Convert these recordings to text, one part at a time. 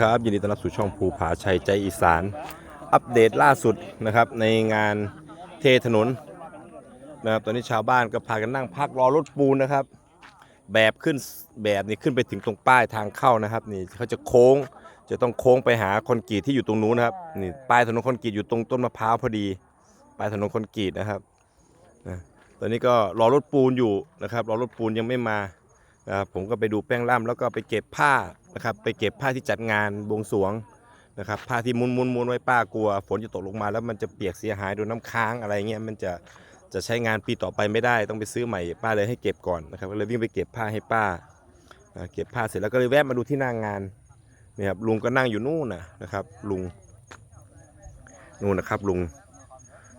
ครับยินดีต้อนรับสู่ช่องภูผาชัยใจอีสาน อัปเดตล่าสุดนะครับในงานเทถนนนะครับตอนนี้ชาวบ้านก็พากันนั่งพักรอรถปูนนะครับ แบบขึ้นแบบนี้ขึ้นไปถึงตรงป้ายทางเข้านะครับนี่เขาจะโค้งจะต้องโค้งไปหาคอนกรีตที่อยู่ตรงนู้นนะครับนี่ป้ายถนนคอนกรีตอยู่ตรงต้นมะพร้าวพอดีป้ายถนนคอนกรีตนะครับนะตอนนี้ก็รอรถปูนอยู่นะครับรอรถปูนยังไม่มา ผมก็ไปดูแป้งล่ำแล้วก็ไปเก็บผ้านะครับไปเก็บผ้าที่จัดงานบวงสรวงนะครับผ้าที่มุนมุนมุนไว้ป้ากลัว ฝนจะตกลงมาแล้วมันจะเปียกเสียหายโดนน้ำค้างอะไรเงี้ยมันจะจะใช้งานปีต่อไปไม่ได้ต้องไปซื้อใหม่ป้าเลยให้เก็บก่อนนะครับก็เลยวิ่งไปเก็บผ้าให้ป้า เก็บผ้าเสร็จแล้วก็เลยแวะมาดูที่หน้างงานนี่ครับลุงก็นั่งอยู่นู่นนะนะครับ ลุงนู่นนะครับลุง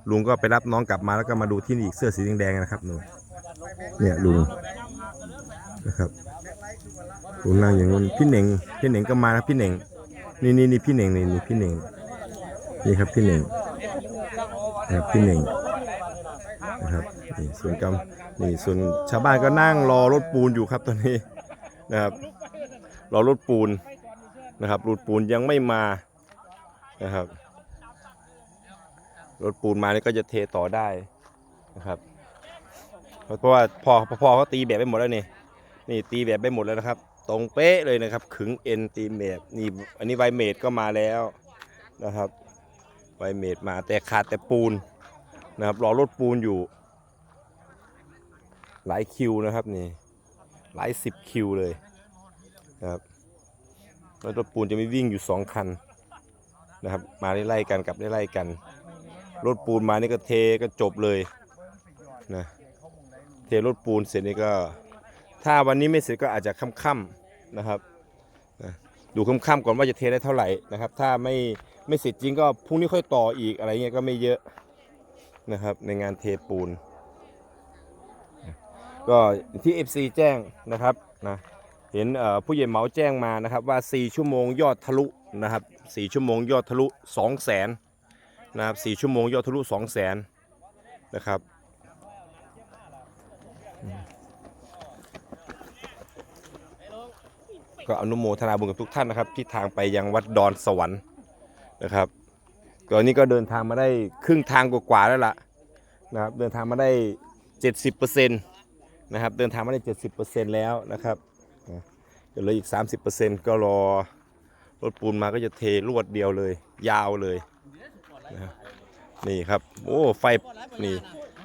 ลุงก็ไปรับน้องกลับมาแล้วก็มาดูที่นี่อีกเสื้อสีแดงๆนะครับนู่นเนี่ยลุง นะครับผมนั่งอย่างนู้นพี่เหน่งพี่เหน่งก็มาครับพี่เหน่งนี่นี่นี่พี่เหน่งนี่นี่พี่เหน่งนี่ครับพี่เหน่งนะครับพี่เหน่งนะครับนี่ส่วนกำนี่ส่วนชาวบ้านก็นั่งรอรถปูนอยู่ครับตอนนี้นะครับรอรถปูนนะครับรถปูนยังไม่มานะครับรถปูนมานี่ก็จะเทต่อได้นะครับเพราะว่าพอพอเขาตีแบบไปหมดแล้วนี่ นี่ตีแบบไปหมดแล้วนะครับ ตรงเป๊ะเลยนะครับ ขึงเอ็นตีแบบนี่อันนี้ไวเมดก็มาแล้วนะครับไวเมดมาแต่ขาดแต่ปูนนะครับรอรถปูนอยู่ หลายคิวนะครับนี่หลายสิบคิวเลยนะครับแล้วรถปูนจะมีวิ่งอยู่สองคันนะครับมาได้ไล่กันกลับได้ไล่กัน รถปูนมานี่ก็เทก็จบเลยนะเทรถปูนเสร็จนี่ก็ ถ้าวันนี้ไม่เสร็จก็อาจจะค่ำๆนะครับดูค่ำๆก่อนว่าจะเทได้เท่าไหร่นะครับ ถ้าไม่ไม่เสร็จจริงก็พรุ่งนี้ค่อยต่ออีกอะไรเงี้ยก็ไม่เยอะนะครับ ในงานเทปูน ก็ที่ FC แจ้งนะครับนะเห็นผู้ใหญ่เหมาแจ้งมานะครับว่า 4 ชั่วโมงยอดทะลุนะครับ4ชั่วโมงยอดทะลุ 2 0 0แสนนะครับ4ชั่วโมงยอดทะลุ 2 0 0แสนนะครับ ก็อนุโมทนาบุญกับทุกท่านนะครับ ที่ทางไปยังวัดดอนสวรรค์นะครับตอนนี้ก็เดินทางมาได้ครึ่งทางกว่าๆแล้วล่ะนะครับเดินทางมาได้ 70%นะครับเดินทางมาได้ 70%แล้วนะครับเดี๋ยวเหลืออีก 30%ก็รอรถปูนมาก็จะเทรวดเดียวเลย ยาวเลยนะนี่ครับโอ้ไฟนี่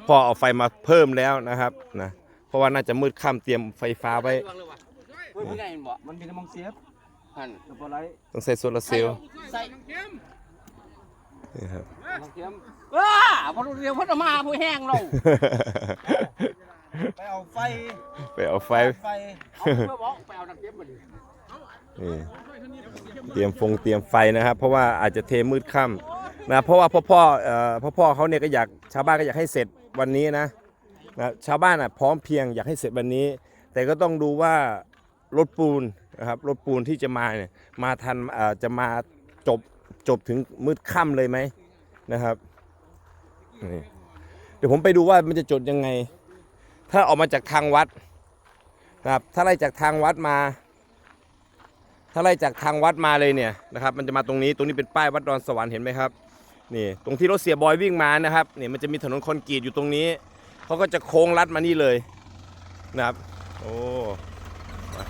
พ่อเอาไฟมาเพิ่มแล้วนะครับนะเพราะว่าน่าจะมืดค่ำเตรียมไฟฟ้าไว้ เฮ้ยผู้ใหญ่บ่มันมีน้ำมันเสียบหันกับอะไรต้องใส่โซลาร์เซลล์ใส่นี่ครับ น้ำเค็มว้าพอรู้เรียวพัดมาผู้แห้งเราไปเอาไฟไปเอาไฟ ไฟเอาเพื่อบอกไปเอาน้ำเค็มมาดินี่เตรียมฟงเตรียมไฟนะครับ เพราะว่าอาจจะเทมืดค่ำนะเพราะว่าพ่อพ่อเอ่อพ่อพ่อเขาเนี่ยก็อยากชาวบ้านก็อยากให้เสร็จวันนี้นะนะชาวบ้านอะพร้อมเพรียงอยากให้เสร็จวันนี้ แต่ก็ต้องดูว่า รถปูนนะครับรถปูนที่จะมาเนี่ยมาทันจะมาจบจบถึงมืดค่ำเลยไหมนะครับนี่เดี๋ยวผมไปดูว่ามันจะจดยังไง ถ้าออกมาจากทางวัดนะครับถ้าไล่จากทางวัดมา ถ้าไล่จากทางวัดมาเลยเนี่ยนะครับ มันจะมาตรงนี้ตรงนี้เป็นป้ายวัดดอนสวรรค์เห็นไหมครับนี่ตรงที่รถเสียบอยวิ่งมานะครับนี่มันจะมีถนนคอนกรีตอยู่ตรงนี้เขาก็จะโค้งลัดมานี่เลยนะครับโอ้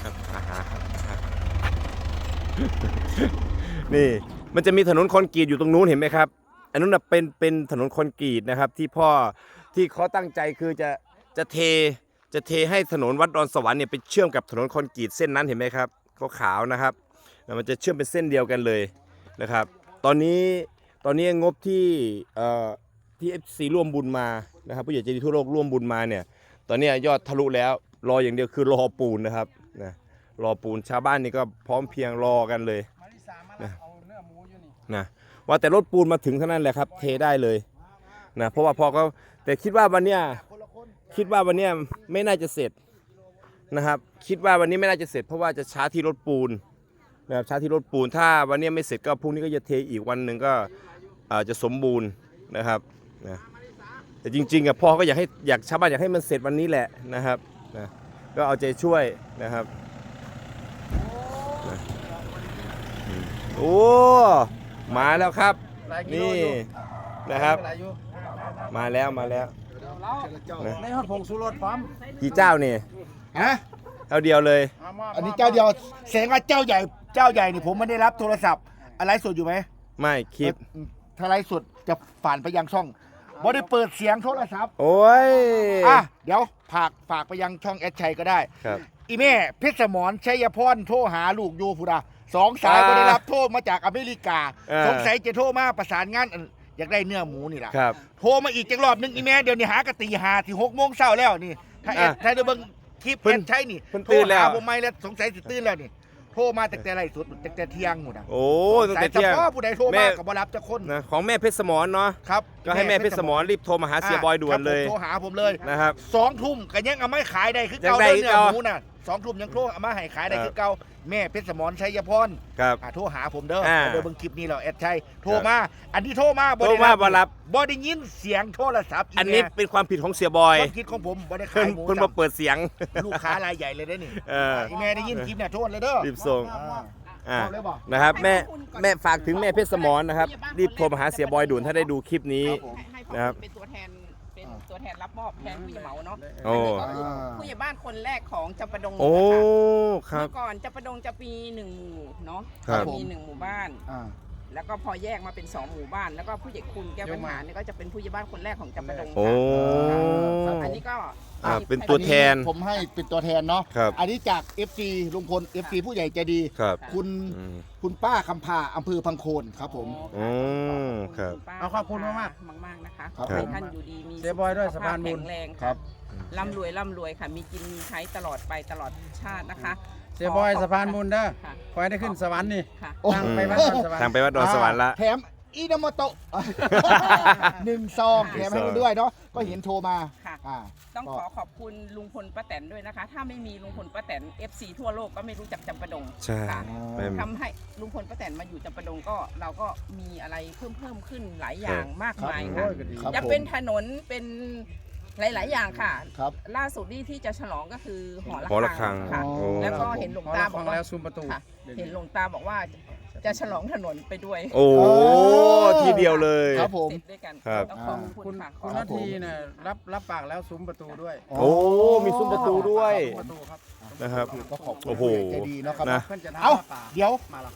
ครับอาหารครับนี่มันจะมีถนนคอนกรีตอยู่ตรงนู้นเห็นไหมครับอันนู้นนะเป็นเป็นถนนคอนกรีตนะครับ ที่พ่อที่เขาตั้งใจคือจะจะเทจะเทให้ถนนวัดดอนสวรรค์เนี่ยไปเชื่อมกับถนนคอนกรีตเส้นนั้นเห็นไหมครับขาวๆนะครับแล้วมันจะเชื่อมเป็นเส้นเดียวกันเลยนะครับ ตอนนี้ตอนนี้งบที่เอ่อที่ FC ร่วมบุญมานะครับผู้ใหญ่ใจดีทั่วโลกร่วมบุญมาเนี่ยตอนนี้ยอดทะลุแล้วรออย่างเดียวคือรอปูนนะครับ นะรอปูนชาวบ้านนี่ก็พร้อมเพียงรอกันเลยมาริสามาเอาเนื้อหมูอยู่นี่นะว่าแต่รถปูนมาถึงเท่านั้นแหละครับ เทได้เลยนะเพราะว่าพอก็แต่คิดว่าวันเนี้ยคิดว่าวันเนี้ยไม่น่าจะเสร็จนะครับคิดว่าวันนี้ไม่น่าจะเสร็จ เพราะว่าจะช้าที่รถปูนนะครับช้าที่รถปูนถ้าวันนี้ไม่เสร็จก็พรุ่งนี้ก็จะเทอีกวันหนึ่งก็อาจจะสมบูรณ์นะครับนะแต่จริงๆอะพ่อก็อยากให้อยากชาวบ้านอยากให้มันเสร็จวันนี้แหละนะครับนะ ก็เอาใจช่วยนะครับนะอืมโอ้มาแล้วครับหลายกิโลนี่อยู่นะครับหลายอยู่มาแล้วมาแล้วนะในฮอดผงสุรสพร้อมกี่เจ้านี่ฮะเอาเดียวเลยามาอันนี้เจ้าเดียวแสดงว่าเจ้าใหญ่เจ้าใหญ่นี่ผมไม่ได้รับโทรศัพท์อะไรสดอยู่ไหมไม่คลิปถ้าไลฟ์สดจะผ่านไปยังช่อง บ่ได้เปิดเสียงโทรศัพท์โอ้ย อะเดี๋ยวฝากฝากไปยังช่องแอดชัยก็ได้ ครับอีแม่เพชรสมรชัยพรโทรหาลูกอยู่พุดาสองสายอ่าก็ได้รับโทรมาจากอเมริกา อ่า สงสัยจะโทรมาประสานงานอันอยากได้เนื้อหมูนี่แหละครับ โทรมาอีกจังรอบหนึงอีแม่เดี๋ยวนี้หากะตีหาที่หกโมงเช้าแล้วนี่ ถ้าแอดอะถ้าได้เบิ่งคลิปเพิ่แอนดใช้นี่เพิ่นโทรตื่นแล้วหาผมไม่แล้วสงสัยสิตื่นแล้วนี่ โทรมาตั้งแต่ไรสุดตั้งแต่เที่ยงหมดอะโอ้ตั้งสาแต่ยเฉเที่ยงพาะผู้ใดโทรแม่ มาก็บ่รับจะคนนะของแม่เพชรสมรเนาะครับก็ให้แม่เพชรสมรรีบโทรมาหาเสียบอยด่วนเลย ครับผมโทรหาผมเลยนะครับ สองทุ่มก็ยังเอามาขายได้คือยังเก่าได้เด้อคือเนื้อเก่าหมูน่ะ สองทุ่มยังโทรเอามาให้ขายได้ครับคือเก่าแม่เพชรสมรชัยพรครับ อะโทรหาผมเด้ออ่าเดี๋ยวเบิ่งคลิปนี้เราแอดชัยโทรมา อันที่โทรมาโทรมาบ่รับ บ่ได้ยินเสียงโทรศัพท์อันนี้แม่เป็นความผิดของเสียบอยความคิดของผมบ่ได้เพิ่ขานยหมูเพิ่นจ้ะมาเปิดเสียงลูกค้ารายใหญ่เลยได้อนี่เอออีแม่ได้ยินคลิปเนี่ยโทษเลยเด้อรีบส่งอ่าอ่าเอาเลยบอก นะครับแม่แม่ฝากถึงแม่เพชรสมรนะครับรีบโทรมาหาเสียบอยด่วนถ้าได้ดูคลิปนี้ให้ให้นะครับเป็นตัวแทนเป็นตัวแท นรับมอบแทนผู้ใหญ่เหมาเนาะโอ้ อันนี้ก็คือผู้ใหญ่บ้านคนแรกของจำปาดงโอ้นะคะครับ เมื่อก่อนจำปาดงจะมีหนึ่งหมู่เนาะครับ จะมีหนึ่งหมู่บ้าน อ่า แล้วก็พอแยกมาเป็นสองหมู่บ้าน แล้วก็ผู้ใหญ่คุณแก้วปัญหาเนี่ยก็จะเป็นผู้ใหญ่บ้านคนแรกของจำปาดงโอ้ ค่ะอันนี้ก็ อ่าเป็นตัวแทน ผมให้เป็นตัวแทนเนาะครับ อันนี้จาก FC ลุงพล FC ผู้ใหญ่ใจดี ครับ คุณอืม คุณป้าคำพาอำเภอพังโคนครับผมอืมครับณป้เอาขอบคุณมากมากมากๆนะคะครับขอให้ท่านอยู่ดีมีเสียบอยด้วยสะพานบุญ แข็งแรงครัค่ะบ ร่ำรวยร่ำรวยค่ะมีกินมีใช้ตลอดไปตลอดชาตินะคะเสียบอยสะพานบุญเด้อค่ะคอยได้ขึ้นสวรรค์นี่ค่ะ โอ้ ทางไปวัดดอนสวรรค์ ทางไปวัดดอนสวรรค์ละ แถมอีนาโมโตะหนึ่งซองแถมให้ด้วยเนาะก็เห็นโทรมาค่ะ อ่าต้องก็ขอขอบคุณลุงพลป้าแตนด้วยนะคะ ถ้าไม่มีลุงพลป้าแตน FC ทั่วโลกก็ไม่รู้จักจำปาดงใช่ค่ะไม่ทำให้ลุงพลป้าแตนมาอยู่จำปาดงก็เราก็มีอะไรเพิ่มเพิ่มขึ้นหลายอย่างมากมายค่ะ โอ้ยก็ดีครับจะผมเป็นถนนเป็นหลาย ๆ อย่างค่ะ ครับ ล่าสุดนี่ที่จะฉลองก็คือหอระหอระฆัฆังงค่ะอ๋อแล้วก็เห็นหลวงตาบอกฟังว่าแล้วซุ้มประตู ค่ะ เห็นหลวงตาบอกว่า จะฉลองถนนไปด้วยโอ้ทีเดียวเลย ครับผม เสร็จด้วยกันครับ ต้องขอบคุคุณณค่ะคุณครันาบผมทีเนี่ยรับรับปากแล้วซุ้มประตูด้วยโอ้มีซุ้มประตูด้วย ซุ้มประตูครับนะครับ ก็ขอบคุณโอ้โหผู้ใหญ่ใจดีเนาะครับนะ เพื่อนจะทำเอ้าผ้าป่าเดี๋ยวมาละ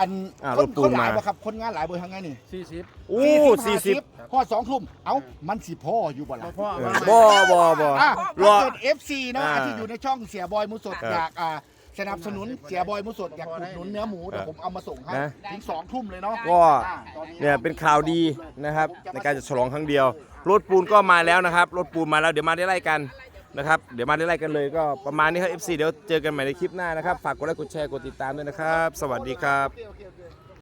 อันอ่าคนรถปูคนนหลายมา บ่ครับคนงานหลายบ่ทางไงนี่สี่สิบโอ้สี่สิบพอสองทุ่มเอ้ามันสิพ่ออยู่บ่ล่ะพ่อเอเอาอมา บ่บ่บ่ อะรอถ้าเกิด FC เนาะอ่าที่อยู่ในช่องเสียบอยมุสดครับอยากอ่า สนับสนุนเสียบอยมุสดอยากอุดหนุนเนื้อหมูเดี๋ยวผมเอามาส่งให้นะถึงสองทุ่มเลยเนาะก็ อ่าตอเนี่ยเป็นข่าวดีนะครับในการจะฉลองครั้งเดียวรถปูนก็มาแล้วนะครับรถปูนมาแล้วเดี๋ยวมาได้ไล่กันนะครับ เดี๋ยวมาได้ไล่กันเลยก็ประมาณนี้ครับ FC เดี๋ยวเจอกันใหม่ในคลิปหน้านะครับ ฝากกดไลค์กดแชร์กดติดตามด้วยนะครับ สวัสดีครับ โอเคโอเค